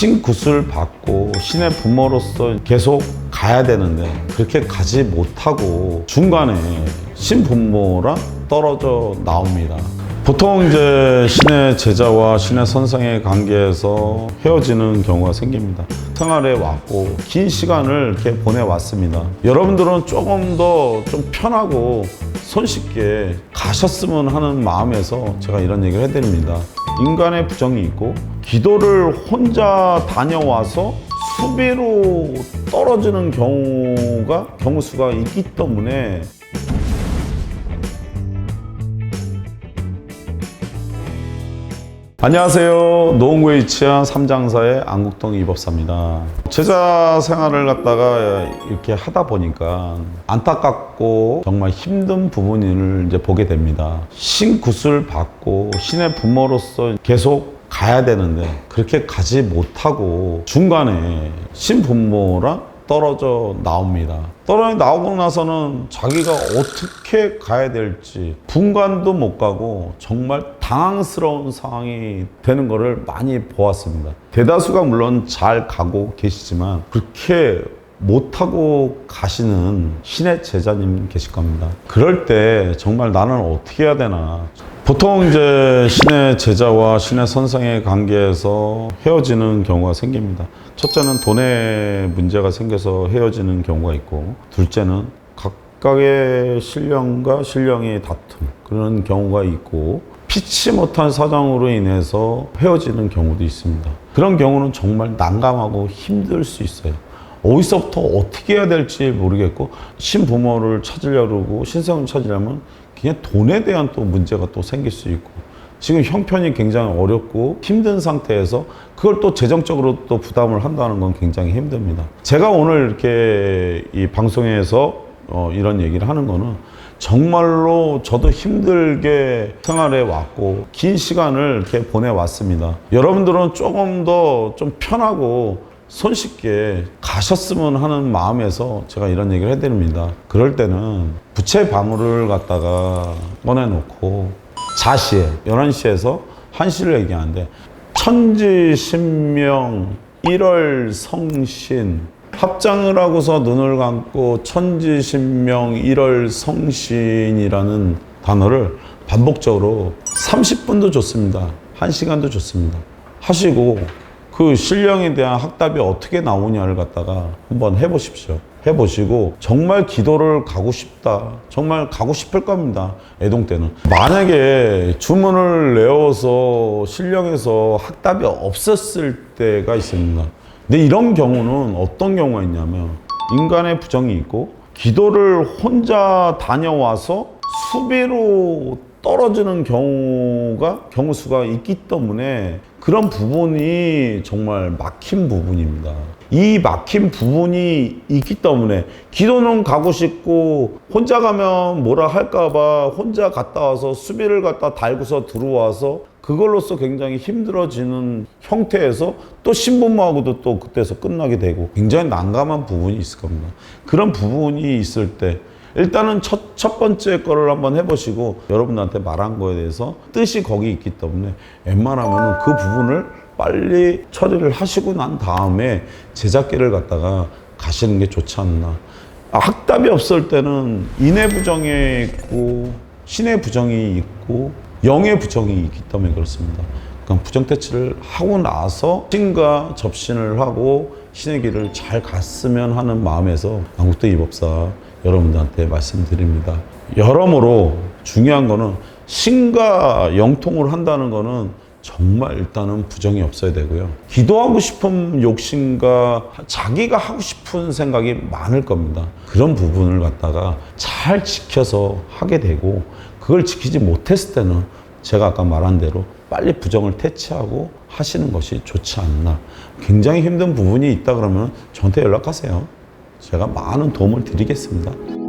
신굿을 받고 신의 부모로서 계속 가야 되는데 그렇게 가지 못하고 중간에 신부모랑 떨어져 나옵니다. 보통 이제 신의 제자와 신의 선생의 관계에서 헤어지는 경우가 생깁니다. 생활에 왔고 긴 시간을 이렇게 보내왔습니다. 여러분들은 조금 더 좀 편하고 손쉽게 가셨으면 하는 마음에서 제가 이런 얘기를 해드립니다. 인간의 부정이 있고 기도를 혼자 다녀와서 수비로 떨어지는 경우가 경우 수가 있기 때문에 안녕하세요. 노원구에 위치한 삼장사의 안국동 이법사입니다. 제자 생활을 갖다가 이렇게 하다 보니까 안타깝고 정말 힘든 부분을 이제 보게 됩니다. 신굿을 받고 신의 부모로서 계속 가야 되는데 그렇게 가지 못하고 중간에 신부모랑 떨어져 나옵니다. 떨어져 나오고 나서는 자기가 어떻게 가야 될지 분간도 못 가고 정말 당황스러운 상황이 되는 것을 많이 보았습니다. 대다수가 물론 잘 가고 계시지만 그렇게 못하고 가시는 신의 제자님 계실 겁니다. 그럴 때 정말 나는 어떻게 해야 되나. 보통 이제 신의 제자와 신의 선생의 관계에서 헤어지는 경우가 생깁니다. 첫째는 돈에 문제가 생겨서 헤어지는 경우가 있고, 둘째는 각각의 신령과 신령의 다툼, 그런 경우가 있고, 피치 못한 사정으로 인해서 헤어지는 경우도 있습니다. 그런 경우는 정말 난감하고 힘들 수 있어요. 어디서부터 어떻게 해야 될지 모르겠고 신부모를 찾으려고 신생을 찾으려면 그냥 돈에 대한 또 문제가 또 생길 수 있고 지금 형편이 굉장히 어렵고 힘든 상태에서 그걸 또 재정적으로 또 부담을 한다는 건 굉장히 힘듭니다. 제가 오늘 이렇게 이 방송에서 어, 이런 얘기를 하는 거는 정말로 저도 힘들게 생활해 왔고 긴 시간을 이렇게 보내 왔습니다. 여러분들은 조금 더 좀 편하고 손쉽게 가셨으면 하는 마음에서 제가 이런 얘기를 해드립니다. 그럴 때는 부채 방울을 갖다가 꺼내놓고 자시에 11시에서 1시를 얘기하는데 천지신명 1월 성신 합장을 하고서 눈을 감고 천지신명 1월 성신이라는 단어를 반복적으로 30분도 좋습니다. 1시간도 좋습니다. 하시고 그 신령에 대한 학답이 어떻게 나오냐를 갖다가 한번 해보십시오. 해보시고 정말 기도를 가고 싶다. 정말 가고 싶을 겁니다. 애동 때는. 만약에 주문을 내어서 신령에서 학답이 없었을 때가 있습니다. 근데 이런 경우는 어떤 경우가 있냐면 인간의 부정이 있고 기도를 혼자 다녀와서 수비로 떨어지는 경우가 경우 수가 있기 때문에 그런 부분이 정말 막힌 부분입니다. 이 막힌 부분이 있기 때문에 기도는 가고 싶고 혼자 가면 뭐라 할까봐 혼자 갔다 와서 수비를 갖다 달고서 들어와서 그걸로써 굉장히 힘들어지는 형태에서 또 신부모하고도 또 그때서 끝나게 되고 굉장히 난감한 부분이 있을 겁니다. 그런 부분이 있을 때 일단은 첫, 첫 번째 거를 한번 해보시고 여러분들한테 말한 거에 대해서 뜻이 거기 있기 때문에 웬만하면 그 부분을 빨리 처리를 하시고 난 다음에 제작기를 갖다가 가시는 게 좋지 않나. 아, 학답이 없을 때는 인의 부정이 있고 신의 부정이 있고 영의 부정이 있기 때문에 그렇습니다. 그럼 부정 퇴치를 하고 나서 신과 접신을 하고 신의 길을 잘 갔으면 하는 마음에서 한국도 이법사 여러분들한테 말씀드립니다. 여러모로 중요한 거는 신과 영통을 한다는 거는 정말 일단은 부정이 없어야 되고요. 기도하고 싶은 욕심과 자기가 하고 싶은 생각이 많을 겁니다. 그런 부분을 갖다가 잘 지켜서 하게 되고 그걸 지키지 못했을 때는 제가 아까 말한 대로 빨리 부정을 퇴치하고 하시는 것이 좋지 않나. 굉장히 힘든 부분이 있다 그러면 저한테 연락하세요. 제가 많은 도움을 드리겠습니다.